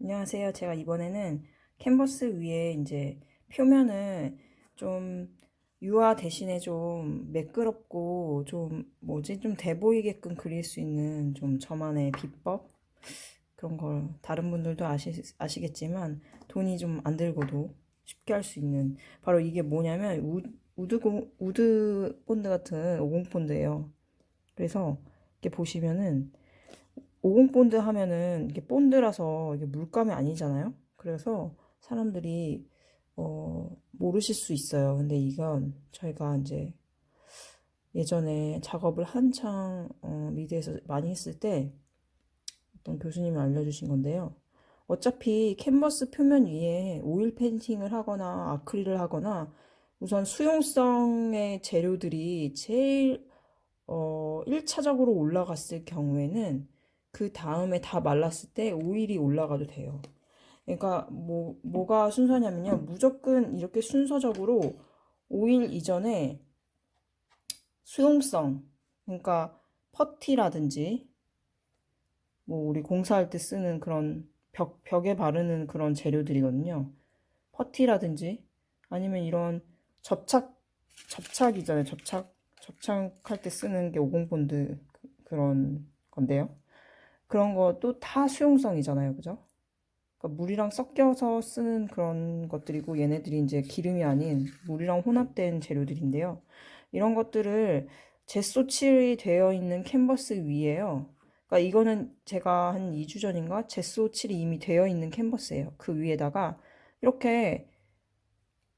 안녕하세요. 제가 이번에는 캔버스 위에 이제 표면을 좀 유화 대신에 좀 매끄럽고 좀 뭐지 좀 돼 보이게끔 그릴 수 있는 좀 저만의 비법 그런 걸 다른 분들도 아시, 아시겠지만 돈이 좀 안 들고도 쉽게 할 수 있는 바로 이게 뭐냐면 우, 우드 공, 우드 본드 같은 오공 본드예요. 그래서 이렇게 보시면은 오공 본드 하면은 이게 본드라서 이게 물감이 아니잖아요. 그래서 사람들이 어, 모르실 수 있어요. 근데 이건 저희가 이제 예전에 작업을 한창 어, 미대에서 많이 했을 때 어떤 교수님이 알려주신 건데요. 어차피 캔버스 표면 위에 오일 페인팅을 하거나 아크릴을 하거나 우선 수용성의 재료들이 제일 어, 1차적으로 올라갔을 경우에는 그 다음에 다 말랐을 때 오일이 올라가도 돼요. 그러니까 뭐 뭐가 순서냐면요. 무조건 이렇게 순서적으로 오일 이전에 수용성 그러니까 퍼티라든지 뭐 우리 공사할 때 쓰는 그런 벽 벽에 바르는 그런 재료들이거든요. 퍼티라든지 아니면 이런 접착 접착이잖아요. 접착 접착할 때 쓰는 게 오공 본드 그런 건데요. 그런 것도 다 수용성이잖아요. 그죠? 그러니까 물이랑 섞여서 쓰는 그런 것들이고 얘네들이 이제 기름이 아닌 물이랑 혼합된 재료들인데요. 이런 것들을 제소칠이 되어 있는 캔버스 위에요. 그러니까 이거는 제가 한 2주 전인가 제소칠이 이미 되어 있는 캔버스예요. 그 위에다가 이렇게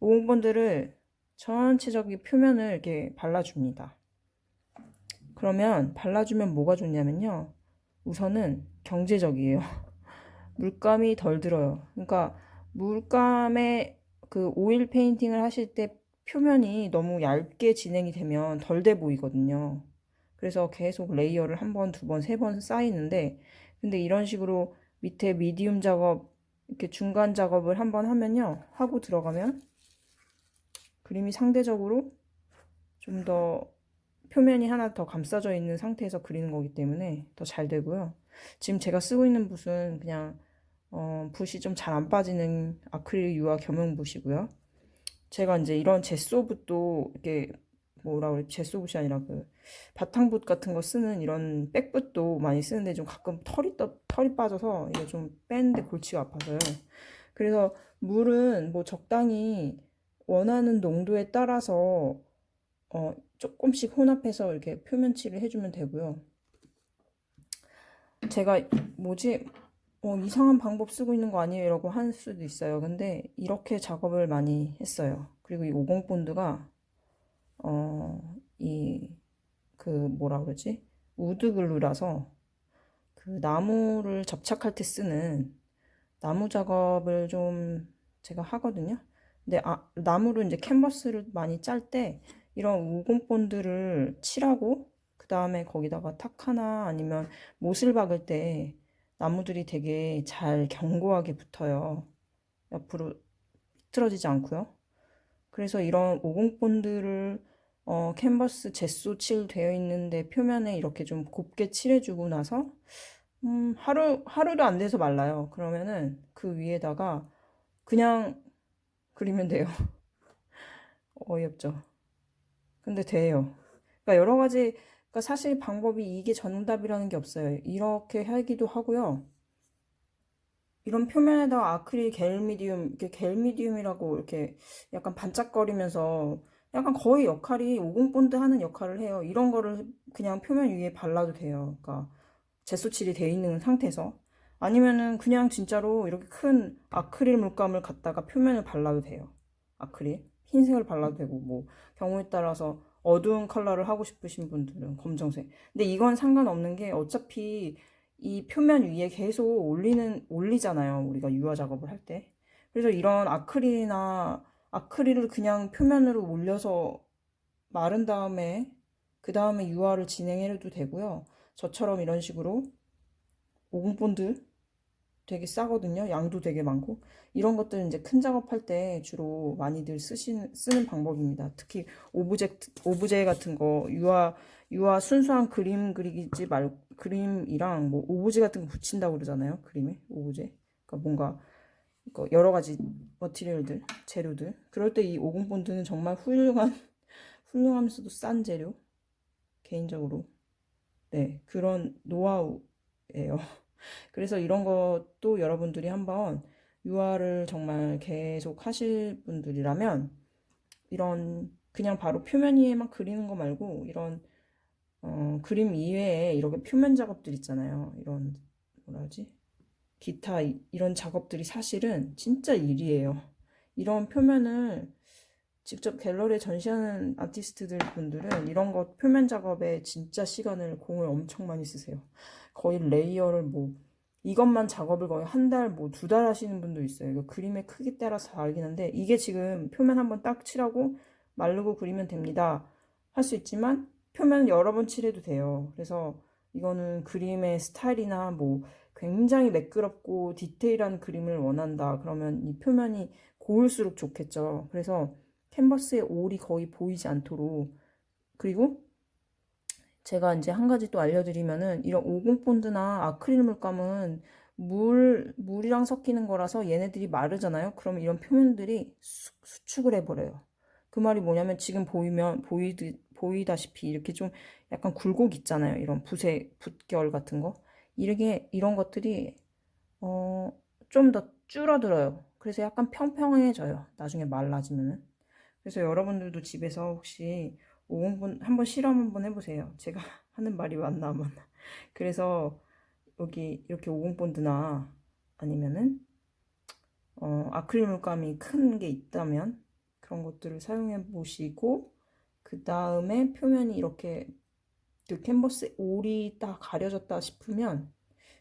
오공본드를 전체적인 표면을 이렇게 발라줍니다. 그러면 발라주면 뭐가 좋냐면요. 우선은 경제적이에요. 물감이 덜 들어요. 그러니까 물감에 그 오일 페인팅을 하실 때 표면이 너무 얇게 진행이 되면 덜 돼 보이거든요. 그래서 계속 레이어를 한 번, 두 번, 세 번 쌓이는데 근데 이런 식으로 밑에 미디움 작업 이렇게 중간 작업을 한 번 하면요. 하고 들어가면 그림이 상대적으로 좀더 표면이 하나 더 감싸져 있는 상태에서 그리는 거기 때문에 더 잘 되고요. 지금 제가 쓰고 있는 붓은 그냥 어, 붓이 좀 잘 안 빠지는 아크릴 유화 겸용 붓이고요. 제가 이제 이런 제소 붓도 이렇게 뭐라 그래 제소 붓이 아니라 그 바탕붓 같은 거 쓰는 이런 백붓도 많이 쓰는데 좀 가끔 털이 떠, 털이 빠져서 이게 좀 빼는데 골치가 아파서요. 그래서 물은 뭐 적당히 원하는 농도에 따라서 어, 조금씩 혼합해서 이렇게 표면칠을 해주면 되고요. 제가 뭐지 어, 이상한 방법 쓰고 있는 거 아니에요? 라고 할 수도 있어요. 근데 이렇게 작업을 많이 했어요. 그리고 이 오공 본드가 어, 이 그 뭐라 그러지? 우드 글루라서 그 나무를 접착할 때 쓰는 나무 작업을 좀 제가 하거든요. 근데 아, 나무로 이제 캔버스를 많이 짤때 이런 오공 본드를 칠하고 그 다음에 거기다가 탁 하나 아니면 못을 박을 때 나무들이 되게 잘 견고하게 붙어요. 옆으로 틀어지지 않고요. 그래서 이런 오공 본드를 어, 캔버스 제소 칠 되어 있는데 표면에 이렇게 좀 곱게 칠해주고 나서 음, 하루 하루도 안 돼서 말라요. 그러면은 그 위에다가 그냥 그리면 돼요. 어이없죠. 근데 돼요. 그러니까 여러 가지 그러니까 사실 방법이 이게 정답이라는 게 없어요. 이렇게 하기도 하고요. 이런 표면에다가 아크릴 겔 미디움, 이렇게 겔 미디움이라고 이렇게 약간 반짝거리면서 약간 거의 역할이 오공 본드 하는 역할을 해요. 이런 거를 그냥 표면 위에 발라도 돼요. 그러니까 제소칠이 돼 있는 상태에서 아니면은 그냥 진짜로 이렇게 큰 아크릴 물감을 갖다가 표면을 발라도 돼요. 아크릴 흰색을 발라도 되고 뭐 경우에 따라서 어두운 컬러를 하고 싶으신 분들은 검정색. 근데 이건 상관없는 게 어차피 이 표면 위에 계속 올리는 올리잖아요. 우리가 유화 작업을 할 때. 그래서 이런 아크릴이나 아크릴을 그냥 표면으로 올려서 마른 다음에 그 다음에 유화를 진행해도 되고요. 저처럼 이런 식으로 오공 본드 되게 싸거든요. 양도 되게 많고. 이런 것들은 이제 큰 작업할 때 주로 많이들 쓰시는, 쓰는 방법입니다. 특히 오브제, 오브제 같은 거, 유화, 유화 순수한 그림 그리지 말, 그림이랑 뭐 오브제 같은 거 붙인다고 그러잖아요. 그림에. 오브제. 그러니까 뭔가 그 여러 가지 머티리얼들, 재료들. 그럴 때 이 오공 본드는 정말 훌륭한, 훌륭하면서도 싼 재료. 개인적으로. 네, 그런 노하우예요. 그래서 이런 것도 여러분들이 한번 유화를 정말 계속 하실 분들이라면 이런 그냥 바로 표면 위에만 그리는 거 말고 이런 어, 그림 이외에 이렇게 표면 작업들 있잖아요. 이런 뭐라 하지? 기타 이- 이런 작업들이 사실은 진짜 일이에요. 이런 표면을 직접 갤러리에 전시하는 아티스트들 분들은 이런 거 표면 작업에 진짜 시간을 공을 엄청 많이 쓰세요. 거의 레이어를 뭐 이것만 작업을 거의 한 달, 뭐 두 달 하시는 분도 있어요. 이거 그림의 크기 따라서 다르긴 한데 이게 지금 표면 한번 딱 칠하고 마르고 그리면 됩니다. 할 수 있지만 표면 여러 번 칠해도 돼요. 그래서 이거는 그림의 스타일이나 뭐 굉장히 매끄럽고 디테일한 그림을 원한다. 그러면 이 표면이 고울수록 좋겠죠. 그래서 캔버스에 올이 거의 보이지 않도록 그리고 제가 이제 한 가지 또 알려드리면은 이런 오공 본드나 아크릴 물감은 물, 물이랑 섞이는 거라서 얘네들이 마르잖아요. 그러면 이런 표면들이 수, 수축을 해버려요. 그 말이 뭐냐면 지금 보이면 보이드, 보이다시피 이렇게 좀 약간 굴곡 있잖아요. 이런 붓의 붓결 같은 거. 이렇게 이런 것들이 어, 좀 더 줄어들어요. 그래서 약간 평평해져요. 나중에 말라지면은. 그래서 여러분들도 집에서 혹시 5분 한번 실험 한번 해보세요. 제가 하는 말이 맞나 안 맞나. 그래서 여기 이렇게 오공본드나 아니면은 어, 아크릴 물감이 큰 게 있다면 그런 것들을 사용해 보시고 그 다음에 표면이 이렇게 그 캔버스 올이 딱 가려졌다 싶으면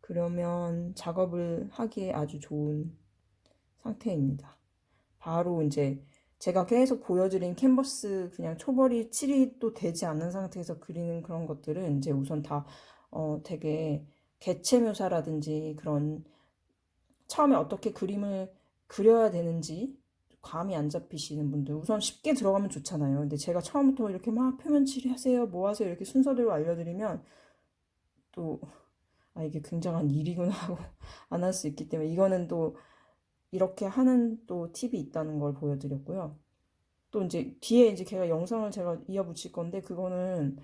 그러면 작업을 하기에 아주 좋은 상태입니다. 바로 이제 제가 계속 보여드린 캔버스 그냥 초벌이 칠이 또 되지 않은 상태에서 그리는 그런 것들은 이제 우선 다 어, 되게 개체 묘사라든지 그런 처음에 어떻게 그림을 그려야 되는지 감이 안 잡히시는 분들 우선 쉽게 들어가면 좋잖아요. 근데 제가 처음부터 이렇게 막 표면 칠하세요, 뭐 하세요 이렇게 순서대로 알려드리면 또 아, 이게 굉장한 일이구나 하고 안 할 수 있기 때문에 이거는 또 이렇게 하는 또 팁이 있다는 걸 보여드렸고요. 또 이제 뒤에 이제 제가 영상을 제가 이어 붙일 건데 그거는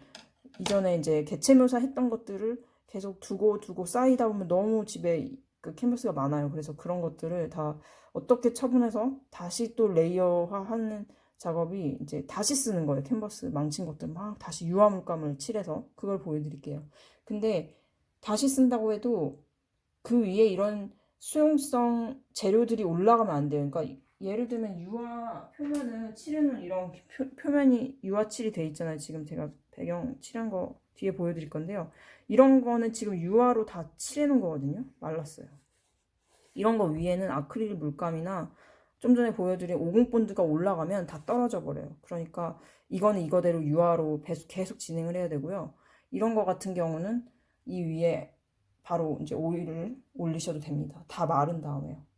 이전에 이제 개체 묘사했던 것들을 계속 두고 두고 쌓이다 보면 너무 집에 그 캔버스가 많아요. 그래서 그런 것들을 다 어떻게 처분해서 다시 또 레이어화하는 작업이 이제 다시 쓰는 거예요. 캔버스 망친 것들 막 다시 유화 물감을 칠해서 그걸 보여드릴게요. 근데 다시 쓴다고 해도 그 위에 이런 수용성 재료들이 올라가면 안 돼요. 그러니까 예를 들면 유화 표면은 칠해놓은 이런 표, 표면이 유화 칠이 돼 있잖아요. 지금 제가 배경 칠한 거 뒤에 보여드릴 건데요. 이런 거는 지금 유화로 다 칠해놓은 거거든요. 말랐어요. 이런 거 위에는 아크릴 물감이나 좀 전에 보여드린 오공 본드가 올라가면 다 떨어져 버려요. 그러니까 이거는 이거대로 유화로 계속 진행을 해야 되고요. 이런 거 같은 경우는 이 위에 바로 이제 오일을 올리셔도 됩니다. 다 마른 다음에요.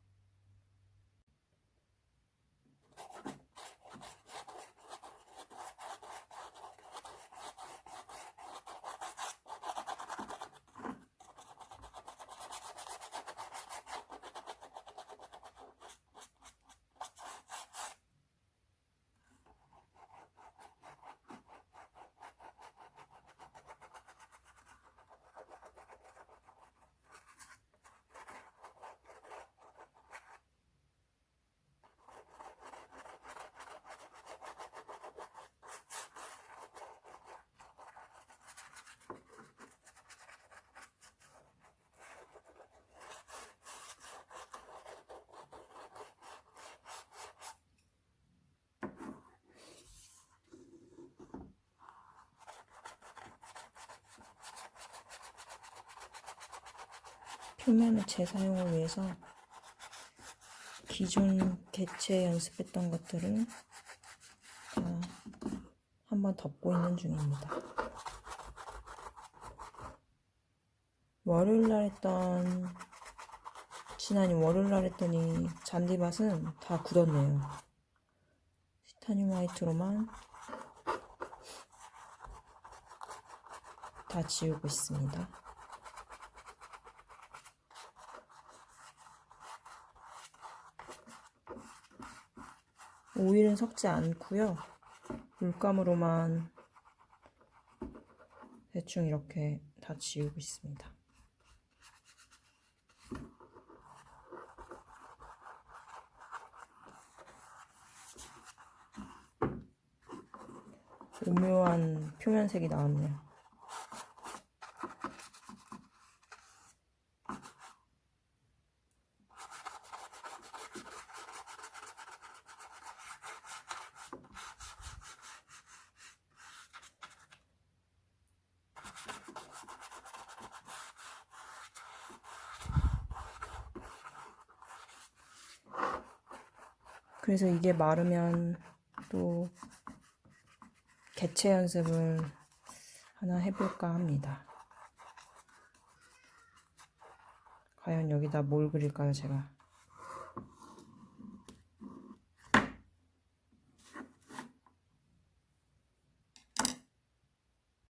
표면의 재사용을 위해서 기존 개체 연습했던 것들을 다 한번 덮고 있는 중입니다. 월요일 날 했던 지난이 월요일 날 했더니 잔디밭은 다 굳었네요. 티타늄 화이트로만 다 지우고 있습니다. 오일은 섞지 않고요. 물감으로만 대충 이렇게 다 지우고 있습니다. 오묘한 표면색이 나왔네요. 그래서 이게 마르면 또 개체 연습을 하나 해볼까 합니다. 과연 여기다 뭘 그릴까요, 제가?